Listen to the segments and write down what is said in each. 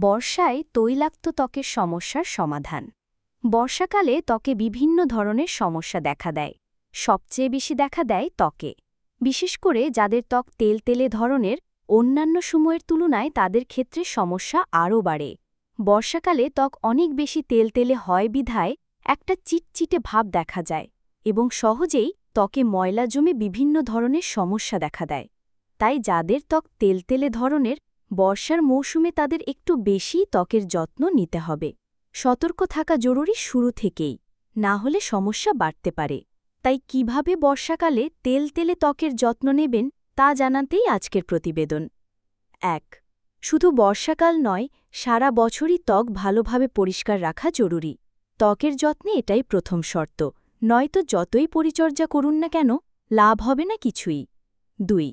বর্ষায় তৈলাক্ত ত্বকের সমস্যার সমাধান। বর্ষাকালে ত্বকে বিভিন্ন ধরনের সমস্যা দেখা দেয়। সবচেয়ে বেশি দেখা দেয় ত্বকে। বিশেষ করে যাদের ত্বক তেলতেলে ধরনের, অন্যান্য সময়ের তুলনায় তাদের ক্ষেত্রে সমস্যা আরও বাড়ে। বর্ষাকালে ত্বক অনেক বেশি তেলতেলে হয় বিধায় একটা চিটচিটে ভাব দেখা যায় এবং সহজেই ত্বকে ময়লা জমে বিভিন্ন ধরনের সমস্যা দেখা দেয়। তাই যাদের ত্বক তেলতেলে ধরনের বর্ষার মৌসুমে তাদের একটু বেশি ত্বকের যত্ন নিতে হবে। সতর্ক থাকা জরুরি শুরু থেকেই, না হলে সমস্যা বাড়তে পারে। তাই কীভাবে বর্ষাকালে তেল তেলে ত্বকের যত্ন নেবেন, তা জানাতেই আজকের প্রতিবেদন। এক, শুধু বর্ষাকাল নয়, সারা বছরই ত্বক ভালোভাবে পরিষ্কার রাখা জরুরি। ত্বকের যত্নে এটাই প্রথম শর্ত, নয়তো যতই পরিচর্যা করুন না কেন, লাভ হবে না কিছুই। দুই,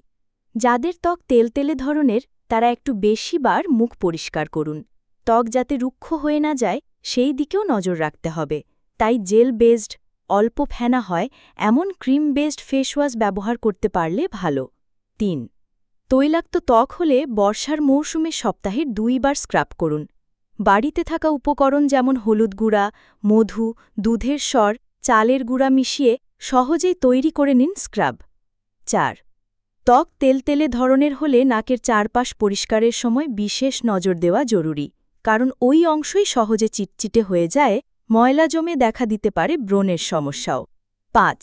যাদের ত্বক তেলতেলে ধরনের তারা একটু বেশি বার মুখ পরিষ্কার করুন। ত্বক যাতে রুক্ষ হয়ে না যায়, সেই দিকেও নজর রাখতে হবে। তাই জেল বেসড অল্প ফেনা হয়, এমন ক্রিম বেসড ফেসওয়াশ ব্যবহার করতে পারলে ভালো। তিন, তৈলাক্ত ত্বক হলে বর্ষার মৌসুমে সপ্তাহে দুইবার স্ক্রাব করুন। বাড়িতে থাকা উপকরণ যেমন হলুদ গুঁড়া, মধু, দুধের স্বর, চালের গুঁড়া মিশিয়ে সহজেই তৈরি করে নিন স্ক্রাব। চার ত্বক তেলতেলে ধরনের হলে নাকের চারপাশ পরিষ্কারের সময় বিশেষ নজর দেওয়া জরুরি, কারণ ওই অংশই সহজে চিটচিটে হয়ে যায়, ময়লা জমে দেখা দিতে পারে ব্রণের সমস্যাও। পাঁচ,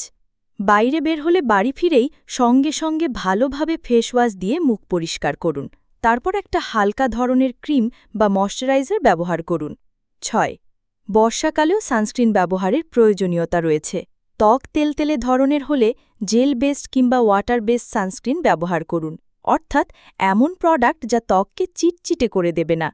বাইরে বের হলে বাড়ি ফিরেই সঙ্গে সঙ্গে ভালোভাবে ফেসওয়াশ দিয়ে মুখ পরিষ্কার করুন, তারপর একটা হালকা ধরনের ক্রিম বা ময়শ্চারাইজার ব্যবহার করুন। ছয়, বর্ষাকালেও সানস্ক্রিন ব্যবহারের প্রয়োজনীয়তা রয়েছে। ত্বক তেলতেলে ধরনের হলে জেল বেসড কিংবা ওয়াটার বেসড সানস্ক্রিন ব্যবহার করুন। অর্থাৎ এমন প্রোডাক্ট যা ত্বককে চিটচিটে করে দেবে না।